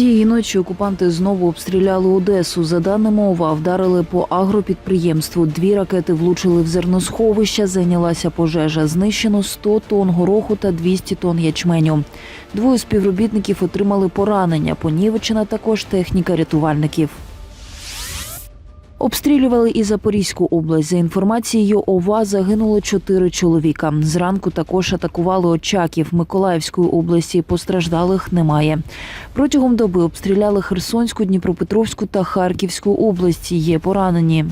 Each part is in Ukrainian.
Цієї ночі окупанти знову обстріляли Одесу. За даними ОВА, вдарили по агропідприємству. Дві ракети влучили в зерносховища. Зайнялася пожежа. Знищено 100 тонн гороху та 200 тонн ячменю. Двоє співробітників отримали поранення. Понівечена також техніка рятувальників. Обстрілювали і Запорізьку область. За інформацією ОВА загинуло чотири чоловіка. Зранку також атакували Очаків Миколаївської області. Постраждалих немає. Протягом доби обстріляли Херсонську, Дніпропетровську та Харківську області. Є поранені.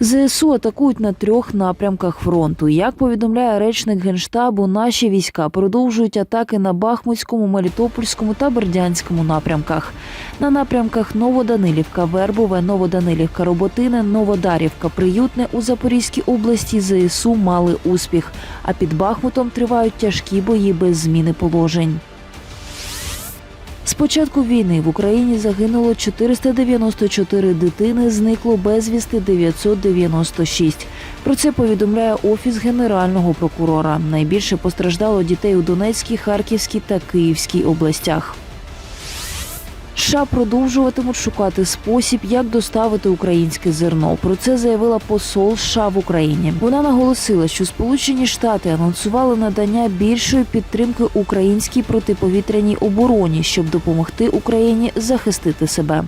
ЗСУ атакують на трьох напрямках фронту. Як повідомляє речник генштабу, наші війська продовжують атаки на Бахмутському, Мелітопольському та Бердянському напрямках. На напрямках Новоданилівка, Вербове, Новоданилівка, Роботине, Новодарівка, Приютне у Запорізькій області ЗСУ мали успіх. А під Бахмутом тривають тяжкі бої без зміни положень. З початку війни в Україні загинуло 494 дитини, зникло безвісти 996. Про це повідомляє Офіс Генерального прокурора. Найбільше постраждало дітей у Донецькій, Харківській та Київській областях. США продовжуватимуть шукати спосіб, як доставити українське зерно. Про це заявила посол США в Україні. Вона наголосила, що Сполучені Штати анонсували надання більшої підтримки українській протиповітряній обороні, щоб допомогти Україні захистити себе.